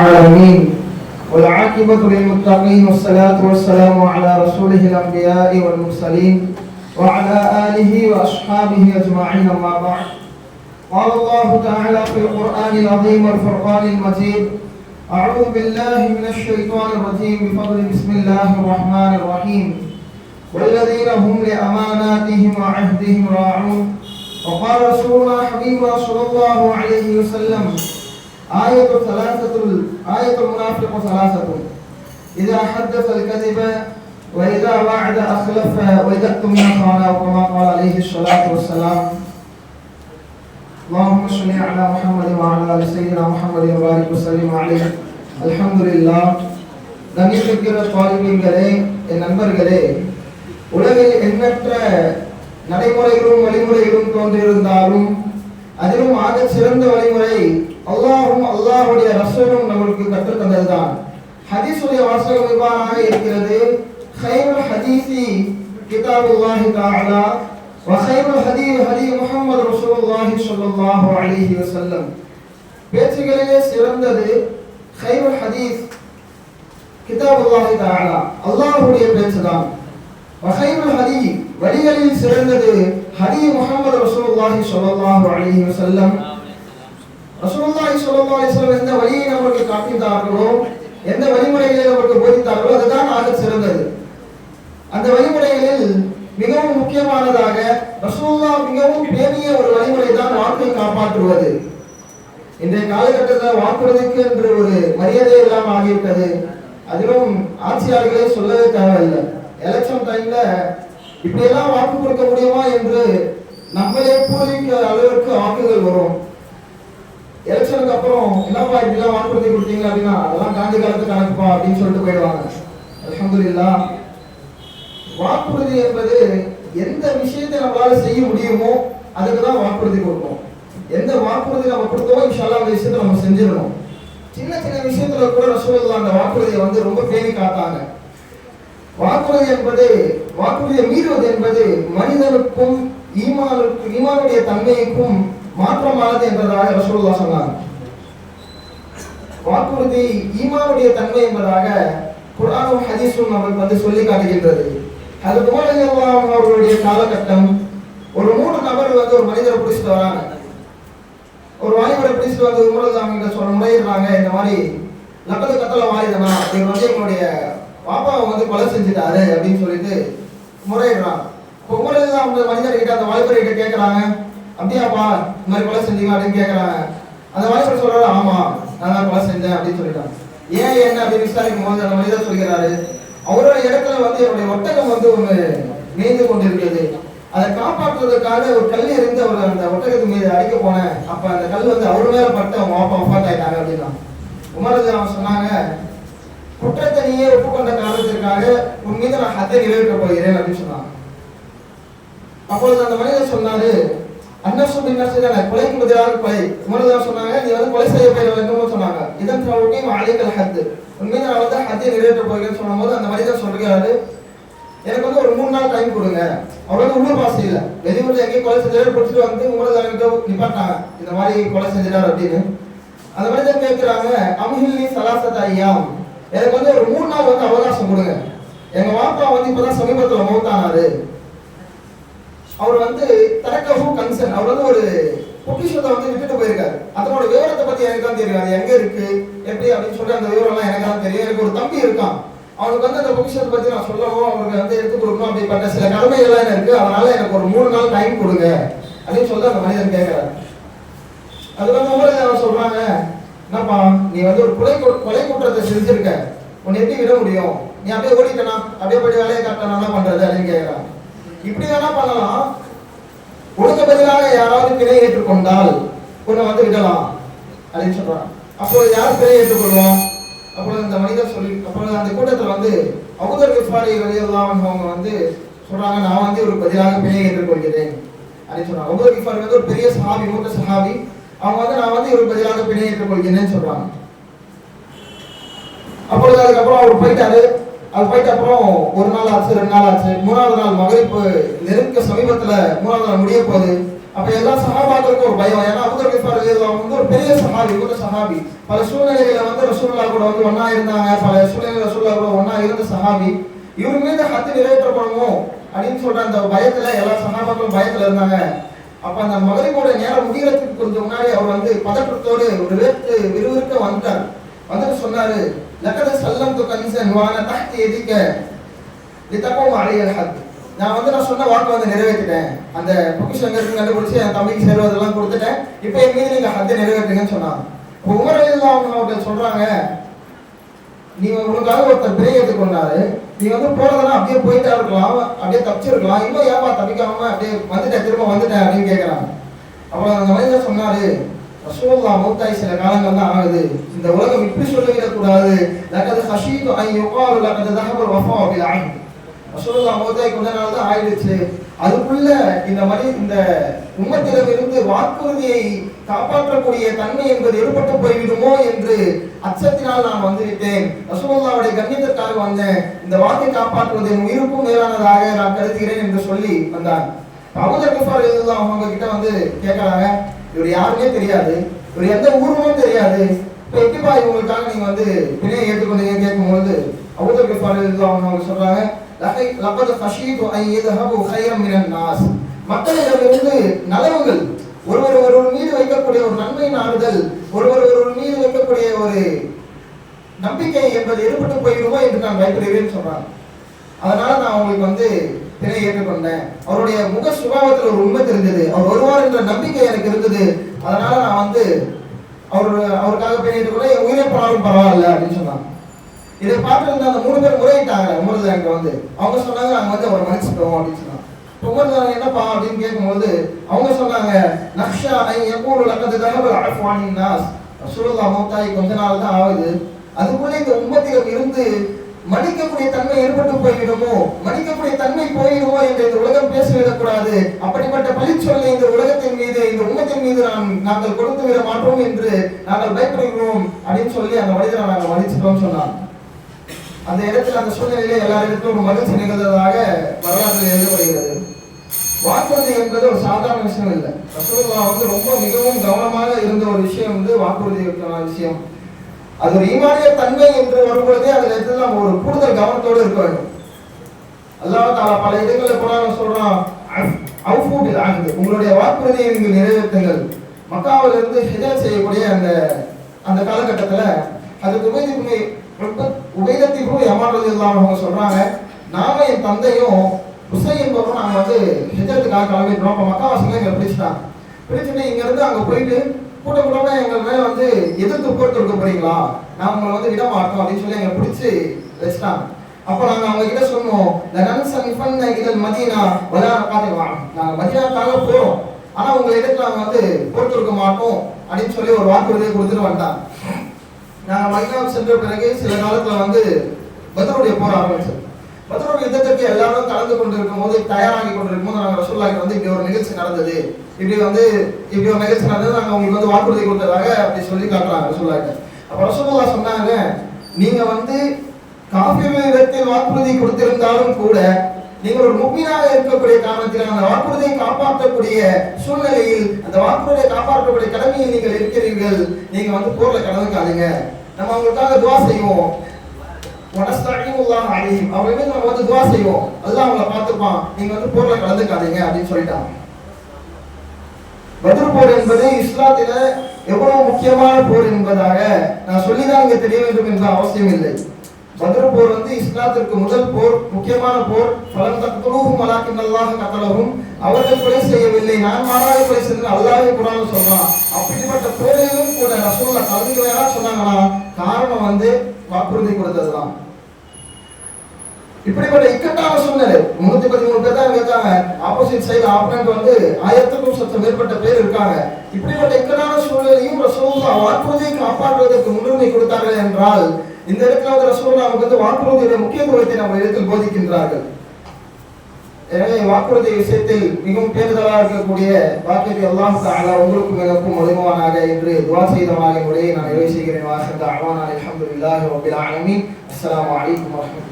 العالمين والعاقبة للمتقين والصلاة والسلام على رسوله الأنبياء والمرسلين وعلى آله وأصحابه أجمعين أما بعد. قال الله تعالى في القرآن العظيم والفرقان المجيد أعوذ بالله من الشيطان الرجيم بفضل بسم الله الرحمن الرحيم. والذين هم لأماناتهم وعهدهم راعون. وقال رسولنا حبيبنا صلى الله عليه وسلم آية ثلاثة آية المنافق ثلاثة إذا حدث الكذب وإذا وعد أخلف وإذا اؤتمن خان أو كما قال عليه الصلاة والسلام اللهم صل على محمد وعلى آل سيدنا محمد وبارك وسلم عليه الحمد لله கணித்திருக்கிற தாலிபீன்களே என் நண்பர்களே உலகில் எண்ணற்ற நடைமுறைகளும் வழிமுறைகளும் தோன்றியிருந்தாலும் அதிலும் ஆக சிறந்த வழிமுறை அல்லாஹும் அல்லாஹுடைய ரசூலும் நம்மளுக்கு கற்றுத்தந்ததுதான் ஹதீஸுடைய வாசகம் இவ்வாறாக இருக்கிறது. ஹைபர் ஹதீசி கிதாபுல்லாஹி தாலா வஹைபர் ஹதி ஹதி முகமது ரசூலுல்லாஹி ஸல்லல்லாஹு அலைஹி வஸல்லம். பேச்சுகளிலே சிறந்தது ஹைபர் ஹதீஸ் கிதாபுல்லாஹி தாலா அல்லாஹ்வுடைய பேச்சுதான். வஹைபர் ஹதி வழிகளில் சிறந்தது ஹதி முகமது ரசூலுல்லாஹி ஸல்லல்லாஹு அலைஹி வஸல்லம். ரசூலுல்லாஹி ஸல்லல்லாஹு அலைஹி வஸல்லம் எந்த வழியை நமக்கு காட்டினார்களோ எந்த வழிமுறைகளை நமக்கு போதித்தார்களோ அதுதான் ஆக சிறந்தது. அந்த வழிமுறைகளில் மிகவும் முக்கியமானதாக ரசூல்லா மிகவும் பேணிய ஒரு வழிமுறை தான் வாக்கை காப்பாற்றுவது. இன்றைய காலகட்டத்தில் வாக்குறுதிக்கு என்று ஒரு மரியாதை இல்லாமல் ஆகிவிட்டது. அதிலும் ஆட்சியாளர்களே சொல்லவே தேவையில்லை. எலெக்ஷன் டைம்ல இப்படியெல்லாம் வாக்கு கொடுக்க முடியுமா என்று நம்மளே பூர்விக்க அளவிற்கு வாக்குகள் வரும். எலெக்ஷனுக்கு அப்புறம் என்னப்பா இப்படிலாம் வாக்குறுதி கொடுத்தீங்க அப்படின்னா அதெல்லாம் காந்தி காலத்து கணக்குப்பா அப்படின்னு சொல்லிட்டு போயிடுவாங்க. அலமதுல்லா வாக்குறுதி என்பது எந்த விஷயத்தை நம்மளால செய்ய முடியுமோ அதுக்கு தான் வாக்குறுதி கொடுப்போம். எந்த வாக்குறுதி நம்ம கொடுத்தோமோ இன்ஷால்லா அந்த விஷயத்தை நம்ம செஞ்சிடணும். சின்ன சின்ன விஷயத்துல கூட ரசூலுல்லாஹ் அந்த வாக்குறுதியை வந்து ரொம்ப பேணி காத்தாங்க. வாக்குறுதி என்பது வாக்குறுதியை மீறுவது என்பது மனிதனுக்கும் ஈமானுக்கும் ஈமானுடைய தன்மைக்கும் மாற்றமானது என்பதாக ரசூலுல்லாஹ் சொன்னார். வாக்குறுதி ஈமாவுடைய தன்மை என்பதாக குரானும் ஹதீஸும் நமக்கு வந்து சொல்லி காட்டுகின்றது. அது போல அவர்களுடைய காலகட்டம். ஒரு மூணு நபர் வந்து ஒரு மனிதரை பிடிச்சிட்டு வராங்க. ஒரு வாலிபரை பிடிச்சிட்டு வந்து உமரது சொல்ல முறையிடுறாங்க இந்த மாதிரி லக்கத்து கத்தல வாலிதனா இவர் வந்து எங்களுடைய பாப்பாவை வந்து கொலை செஞ்சுட்டாரு அப்படின்னு சொல்லிட்டு முறையிடுறான் இப்போ அவங்க மனிதர்கிட்ட அந்த வாலிபரை கிட்ட கேட்கறாங்க அப்படியாப்பா இந்த மாதிரி கொலை செஞ்சீங்க அப்படின்னு கேட்கறாங்க அந்த வாலிபர் சொல்றாரு ஆமா நான் தான் கொலை செஞ்சேன் அப்படின்னு சொல்லிட்டான் ஏன் என்ன அப்படின்னு விசாரிக்கும் போது அந்த மனிதர் சொல்கிறாரு அவரோட இடத்துல வந்து என்னுடைய ஒட்டகம் வந்து ஒண்ணு மேய்ந்து கொண்டிருக்கிறது. அதை காப்பாற்றுவதற்காக ஒரு கல் இருந்து அவர் அந்த ஒட்டகத்து மீது அடிக்க போனேன். அப்ப அந்த கல் வந்து அவர் மேல பட்டு அவங்க அப்பா ஒப்பாட் ஆயிட்டாங்க அப்படின்னா உமரது அவன் சொன்னாங்க குற்றத்தை நீயே ஒப்புக்கொண்ட காரணத்திற்காக உன் மீது நான் ஹத்தை நிறைவேற்ற போகிறேன் அப்படின்னு சொன்னாங்க. அப்பொழுது அந்த மனிதர் சொன்னாரு அன்னசு பின்னசு தானே கொலைக்கு பதிலாக கொலை. உமரது சொன்னாங்க நீ வந்து கொலை செய்ய போயிட வேண்டும் சொன்னாங்க. இதன் சவுட்டையும் அழைக்கல் ஹத்து உன் நான் வந்து ஹத்தை நிறைவேற்ற போகிறேன்னு சொன்னபோது அந்த மனிதர் சொல்கிறாரு. எனக்கு வந்து ஒரு மூணு நாள் டைம் கொடுங்க. அவர் வந்து உள்ளூர் வாசி இல்லை. வெளியூர்ல எங்கேயும் கொலை செஞ்சாரு பிடிச்சிட்டு வந்து உமரதாரிட்ட நிப்பாட்டாங்க இந்த மாதிரி கொலை செஞ்சிட்டாரு அப்படின்னு. அந்த மனிதர் கேட்கிறாங்க அமுஹில்லி சலாசத் ஐயாம். எனக்கு வந்து ஒரு மூணு நாள் வந்து அவகாசம் கொடுங்க. எங்க வாப்பா வந்து இப்பதான் சமீபத்துல மௌத்தானாரு. அவர் வந்து தனக்கவும் கன்சர்ன் அவர் வந்து ஒரு பொக்கிஷத்தை வந்து விட்டுட்டு போயிருக்காரு. அதனோட விவரத்தை பத்தி எனக்கு தான் தெரியும். அது எங்க இருக்கு? எப்படி? அப்படின்னு சொல்லி அந்த விவரம் எல்லாம் எனக்கு தான் தெரியும். எனக்கு ஒரு தம்பி இருக்கான். அவனுக்கு வந்து அந்த பொக்கிஷத்தை பத்தி நான் சொல்லவும் அவனுக்கு வந்து எடுத்து கொடுக்கணும் அப்படிப்பட்ட சில கடமைகள்லாம் எனக்கு இருக்கு. அதனால எனக்கு ஒரு மூணு நாள் டைம் கொடுங்க. அப்படின்னு சொல்லி அந்த மனிதன் கேட்கிறாரு. அது வந்து உங்களை அவன் சொல்றாங்க. என்னப்பா நீ வந்து ஒரு கொலை கொலை குற்றத்தை செஞ்சிருக்க. உன்னை எப்படி விட முடியும்? நீ அப்படியே ஓடிட்டனா? அப்படியே போய் வேலையை காட்டணும் என்ன பண்றது? அப்படின்னு கேட்கிறான் இப்படி வேணா பண்ணலாம்? உனக்கு பதிலாக யாராவது பிழை ஏற்றுக்கொண்டால் உன்னை வந்து விடலாம் அப்படின்னு சொல்றான். அப்போ யார் பிழை ஏற்றுக்கொள்வோம் அப்பொழுது அந்த மனிதர் சொல்லி அப்பொழுது அந்த கூட்டத்தில் வந்து அவுதர் கிஃபாரி வெளியெல்லாம் அவங்க வந்து சொல்றாங்க நான் வந்து ஒரு பதிலாக பிழை ஏற்றுக்கொள்கிறேன் அப்படின்னு சொன்னாங்க அவுதர் கிஃபாரி வந்து ஒரு பெரிய சஹாபி மூத்த சஹாபி. அவங்க வந்து நான் வந்து ஒரு பதிலாக பிழை ஏற்றுக்கொள்கிறேன்னு சொல்றாங்க. அப்பொழுது அதுக்கப்புறம் அவர் போயிட்டாரு. அது போயிட்ட அப்புறம் ஒரு நாள் ஆச்சு ரெண்டு நாள் ஆச்சு. மூணாவது நாள் மகளிப்பு நெருக்க சமீபத்துல மூணாவது நாள் முடிய போகுது. அப்ப எல்லா சகாபாக்களுக்கும் ஒரு பயம். ஏன்னா அபூதர் அவங்க வந்து ஒரு பெரிய சமாபி ஒரு சகாபி பல சூழ்நிலைகளை வந்து ரசூல்லா கூட வந்து ஒன்னா இருந்தாங்க. பல சூழ்நிலை ரசூல்லா கூட ஒன்னா இருந்த சகாபி இவர் மீது ஹத்து நிறைவேற்றப்படுமோ அப்படின்னு சொல்ற அந்த பயத்துல எல்லா சகாபாக்களும் பயத்துல இருந்தாங்க. அப்ப அந்த மகளிரோட நேரம் முடிகிறதுக்கு கொஞ்சம் முன்னாடி அவர் வந்து பதற்றத்தோடு ஒரு வேர்த்து விறுவிறுக்க வந்துட்டார். வந்துட்டு சொன்னாரு لقد سلمتك து وانا تحت يدك لتقوم علي الحد. ஹத் நான் வந்து நான் சொன்ன வாக்கு வந்து நிறைவேற்றிட்டேன். அந்த பொக்கிஷன் எங்க கண்டுபிடிச்சி என் தம்பிக்கு சேர்வதெல்லாம் கொடுத்துட்டேன். இப்போ என் மீது நீங்க ஹத்தை நிறைவேற்றுங்கன்னு சொன்னாங்க. இப்போ உமர் அவங்க அவர்கள் சொல்றாங்க நீ உங்களுக்காக ஒருத்தர் பிழை ஏற்றுக்கொண்டாரு நீ வந்து போறதெல்லாம் அப்படியே போயிட்டா இருக்கலாம் அப்படியே தப்பிச்சிருக்கலாம். இன்னும் ஏப்பா தப்பிக்காம அப்படியே வந்துட்டேன் திரும்ப வந்துட்டேன் அப்படின்னு கேட்கறாங்க அப்புறம் அந்த மனிதர் சொன்னாரு ரசூல்லா மௌத்தாய் சில காலங்கள் தான் ஆகுது இந்த உலகம் இப்படி சொல்லிவிடக் கூடாது லக்கது ஹஷீது ஐ யுகாரு லக்கது தஹபர் வஃபா பில் ஐன் ரசூலுல்லா மௌத்தாய் கொஞ்ச நாள் தான் ஆயிடுச்சு. அதுக்குள்ள இந்த மாதிரி இந்த உம்மத்திடம் இருந்து வாக்குறுதியை காப்பாற்றக்கூடிய தன்மை என்பது ஏற்பட்டு போய்விடுமோ என்று அச்சத்தினால் நான் வந்துவிட்டேன் ரசூலுல்லாவுடைய கண்ணியத்திற்காக வந்தேன். இந்த வாக்கை காப்பாற்றுவது என் உயிருக்கும் மேலானதாக நான் கருதுகிறேன் என்று சொல்லி வந்தார் அபுதர் குஃபார் எழுதுதான் அவங்க கிட்ட வந்து கேட்கிறாங்க இவர் யாருமே தெரியாது. இவர் எந்த ஊருமும் தெரியாது. இப்போ எப்படிப்பா இவங்களுக்காக நீங்கள் வந்து பிணையை ஏற்றுக்கொண்டீங்க கேட்கும்போது அவுதற்கு பாடலில் அவங்க அவங்க சொல்கிறாங்க லப்பத ஃபஷீது ஐ ஏதஹபு ஹைரம் மினன் நாஸ். மக்களிடமிருந்து நலவுகள் ஒருவர் ஒருவர் மீது வைக்கக்கூடிய ஒரு நன்மை நாடுதல் ஒருவர் ஒருவர் மீது வைக்கக்கூடிய ஒரு நம்பிக்கை என்பது ஏற்பட்டு போயிடுமோ என்று நான் பயப்படுகிறேன்னு சொல்கிறாங்க அதனால் நான் உங்களுக்கு வந்து திரை ஏற்றுக்கொண்டேன் அவருடைய முக சுபாவத்தில் ஒரு உண்மை தெரிஞ்சது. அவர் வருவார் என்ற நம்பிக்கை எனக்கு இருந்தது. அதனால நான் வந்து அவர் அவருக்காக பேசிட்டு கூட என் உயிரை போனாலும் பரவாயில்ல அப்படின்னு சொன்னான். இதை பார்த்துருந்த அந்த மூணு பேர் முறையிட்டாங்க. உமர்தர் எங்க வந்து. அவங்க சொன்னாங்க நாங்கள் வந்து அவரை மன்னிச்சிட்டோம் அப்படின்னு சொன்னாங்க உமர்தர் என்னப்பா அப்படின்னு கேட்கும்போது அவங்க சொன்னாங்க நக்ஷா ஐ எப்போது லக்கது தகவல் அஃப்வானின் நாஸ். மௌத்தாய் கொஞ்ச நாள் தான் ஆகுது. அதுக்குள்ளே இந்த உம்மத்திடம் இருந்து மன்னிக்கக்கூடிய தன்மை ஏற்பட்டு போய்விடுமோ? மன்னிக்கக்கூடிய தன்மை போயிடுமோ என்று இந்த உலகம் பேசிவிடக்கூடாது. அப்படிப்பட்ட பழிச்சொல்லை இந்த உலகத்தின் மீது இந்த உலகத்தின் மீது நாம் நாங்கள் கொடுத்து விட மாட்டோம் என்று நாங்கள் பயப்படுகிறோம் அப்படின்னு சொல்லி அந்த மனிதனை நாங்கள் மன்னிச்சிட்டோம் சொன்னான் அந்த இடத்துல அந்த சூழ்நிலையில எல்லாரிடத்திலும் ஒரு மகிழ்ச்சி நிகழ்ந்ததாக வரலாற்றில் எழுதப்படுகிறது. வாக்குறுதி என்பது ஒரு சாதாரண விஷயம் இல்லை. ரசூலுல்லாஹ் வந்து ரொம்ப மிகவும் கவனமாக இருந்த ஒரு விஷயம் வந்து வாக்குறுதி விஷயம். அது ஒரு ஈமானிய தன்மை என்று வரும்பொழுதே அதுல இருந்து நம்ம ஒரு கூடுதல் கவனத்தோடு இருக்க வேண்டும். அல்லாஹ் தாலா பல இடங்களில் குரான் சொல்றான் "அஃப்- ஆகுது உங்களுடைய வாக்குறுதியை நீங்கள் நிறைவேற்றுங்கள். மக்காவில் இருந்து ஹிஜரத் செய்யக்கூடிய அந்த அந்த காலகட்டத்தில் அது உபயத்திற்கு உபயத்திற்கும் ஏமாற்றது இல்லாமல் அவங்க சொல்றாங்க நாம என் தந்தையும் உசை என்பவரும் நாங்கள் வந்து ஹிஜரத்துக்காக கிளம்பிட்டோம் இப்போ மக்காவாசிகளை எங்களை பிரிச்சுட்டாங்க. பிரிச்சுட்டு இங்கேருந்து அங்கே போயிட்டு கூட்ட கூட்டமாக எங்களை வந்து எதிர்த்து போர் போறீங்களா? நான் உங்களை வந்து விட மாட்டோம் அப்படின்னு சொல்லி எங்களை பிடிச்சு வச்சுட்டாங்க. அப்போ நாங்க அவங்க கிட்ட சொன்னோம் லனன் சனிஃபன் இதல் மதீனா வலா நகாதிவா நாங்க மதீனாக்காக போறோம். ஆனா உங்க இடத்துல நாங்க வந்து பொறுத்து இருக்க மாட்டோம் அப்படின்னு சொல்லி ஒரு வாக்குறுதியை கொடுத்துட்டு வந்தாங்க நாங்க மதீனாவுக்கு சென்ற பிறகு சில காலத்துல வந்து பத்ருடைய போர் ஆரம்பிச்சது. மற்றொரு யுத்தத்திற்கு எல்லாரும் கலந்து கொண்டு இருக்கும் போது தயாராகி கொண்டிருக்கும் போது நாங்கள் ரசூல்லாக்கு வந்து இப்படி ஒரு நிகழ்ச்சி நடந்தது. இப்படி வந்து இப்படி ஒரு நிகழ்ச்சி நடந்தது நாங்கள் உங்களுக்கு வந்து வாக்குறுதி கொடுத்ததாக அப்படி சொல்லி காட்டுறாங்க ரசூல்லாக்கு அப்போ ரசூல்லா சொன்னாங்க நீங்க வந்து காபிர்களிடத்தில் வாக்குறுதி கொடுத்திருந்தாலும் கூட நீங்கள் ஒரு முக்மீனாக இருக்கக்கூடிய காரணத்தில் அந்த வாக்குறுதியை காப்பாற்றக்கூடிய சூழ்நிலையில் அந்த வாக்குறுதியை காப்பாற்றக்கூடிய கடமையில் நீங்கள் இருக்கிறீர்கள். நீங்கள் வந்து போரில் கலந்துக்காதீங்க. நம்ம அவங்களுக்காக துவா செய்வோம். வனஸ்தகிமுல்லாஹ் அலைஹிம். அவங்களுக்கு நம்ம வந்து துவா செய்வோம். அல்லாஹ் அவங்கள பார்த்துப்பான். நீங்க வந்து போர்ல கலந்துக்காதீங்க அப்படின்னு சொல்லிட்டாங்க. பத்ர் போர் என்பது இஸ்லாத்தில எவ்வளவு முக்கியமான போர் என்பதாக நான் சொல்லிதான் இங்க தெரிய வேண்டும் என்ற அவசியம் இல்லை. பத்ர் போர் வந்து இஸ்லாத்திற்கு முதல் போர் முக்கியமான போர். பலம் தக்குலூஹும் அலாக்கின் அல்லாஹ் கத்தலகும் அவர்கள் கொலை செய்யவில்லை. நான் மாறாக கொலை செய்து அல்லாஹ் குரான் சொல்றான். அப்படிப்பட்ட போரிலும் கூட ரசூல்லா கலந்துக்கிறா சொன்னாங்கன்னா காரணம் வந்து வாக்குறுதி கொடுத்ததுதான். இப்படிப்பட்ட இக்கட்டான சூழ்நிலை. முன்னூத்தி பதிமூணு பேர் தான் இருக்காங்க. ஆப்போசிட் சைடு ஆப்பனண்ட் வந்து ஆயிரத்துக்கும் சற்று மேற்பட்ட பேர் இருக்காங்க. இப்படிப்பட்ட இக்கட்டான சூழ்நிலையும் ரசூல்லா வாக்குறுதியை காப்பாற்றுவதற்கு முன்னுரிமை கொடுத்தார்கள் என்றால் இந்த இடத்துல வந்து ரசூல்லா நமக்கு வந்து வாக்குறுதியுடைய முக்கியத்துவத்தை நம்ம இடத்தில் போதிக்கின்றார்கள். எனவே வாக்குறுதி விஷயத்தில் மிகவும் பேருதலாக இருக்கக்கூடிய வாக்கியத்தை எல்லாம் தஆலா உங்களுக்கும் எனக்கும் உதவுவானாக என்று துவா செய்தவாக உரையை நான் நிறைவு செய்கிறேன். வாசந்த அவான் அல்ஹம்துலில்லாஹி ரபில் ஆலமீன். அஸ்லாம் வலைக்கம் வரமத்துல